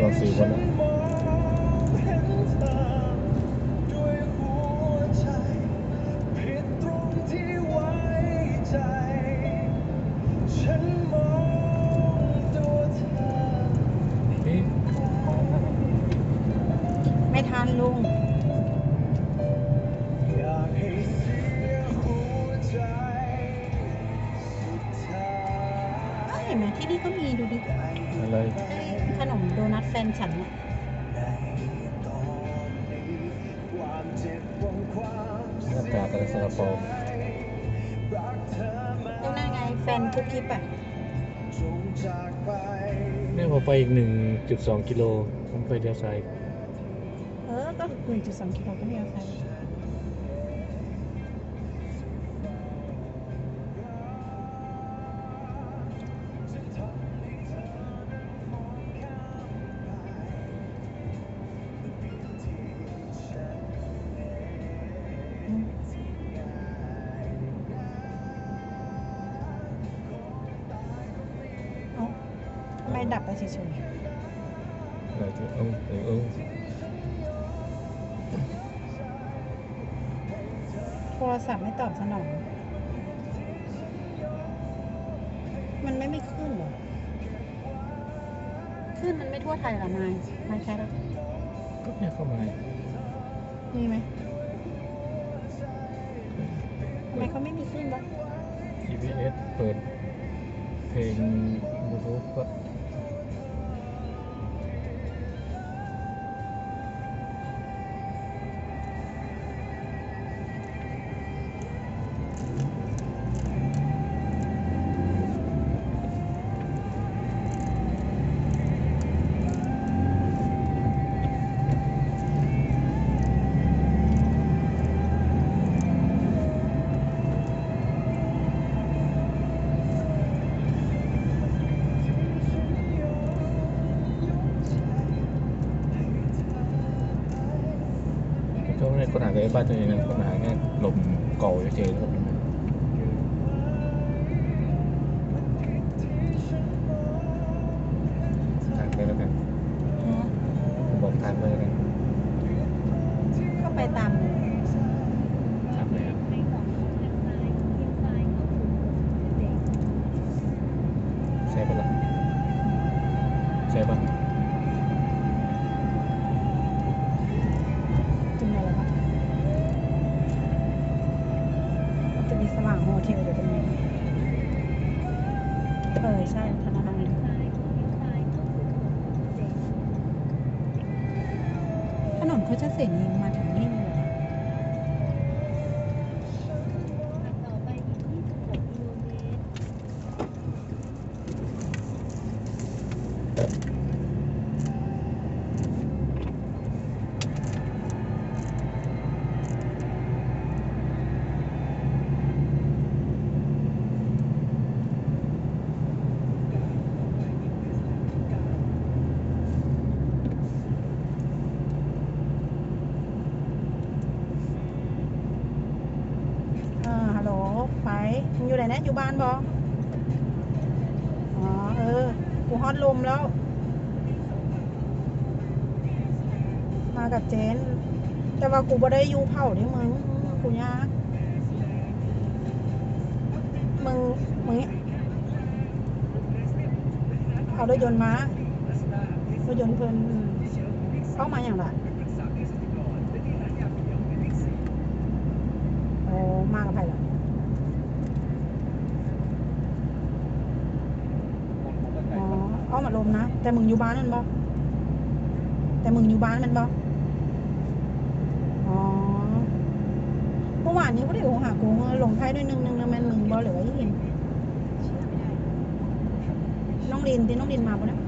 ตอนสี่คนนะไม่ทันลุงเห็นไหมที่นี่ก็มีดู นัทแฟนฉันเนี่ยในตอนนี้ความเจ็บปวดความหน้ากากอะไรสลับปอมรักเธอมาแล้วนั่นไงแฟนคุกคิปอะจงจากไปเนี่ยพอไปอีก 1.2 กิโลผมไปเลี้ยวซ้าย เออ ก็หนึ่งจุดสองกิโลก็ไม่เอาใส่เดับไปเฉยอะไรที่เออเออเออๆโทรศัพท์ไม่ตอบสนอง มันไม่ไม่ขึ้นเหรอขึ้นมันไม่ทั่วไทยเหรอไม่ไม่ใช่แล้วก็เนี่ยเข้ามามีไหมทำไมเขาไม่มีขึ้นวะ GPS เปิดเพลงบลูทูธก็ ค้นหาในบ้านตัวเองนะค้นหาแค่ลมเก่าเฉยๆแล้วก็ทางไปแล้วกันอ๋อผมบอกทางไปแล้วกันก็ไปตามทางไหนอะใช่ปะล่ะใช่ปะ เทลอยู่ตรงนี้เออใช่ธนาคารถนนเขาจะเสรีมาถึงนี่เลยเหรอ อ่าฮัลโหลไฟมึงอยู่ไหนนะ อยู่บ้านบออ๋อ เออ กูฮอตลมแล้ว มากับเจน แต่ว่ากูบ่ได้อยู่เผาดิมึง กูยากมึง มึงเอารถยนต์มารถยนต์เพิ่นเอามาอย่างไรโอ้มา กับใครล่ะอ๋อเอามาลมนะ แต่มึงอยู่บ้านนั่นบ่แต่มึงอยู่บ้านมันบ่อ๋อเมื่อวานนี้ก็ได้โทรหากูลงท้ายด้วยหนึ่งหนึ่งนะแม่นมึงบ่หรือว่าอีหลินน้องลินที่น้องลินมาปะเนี่ย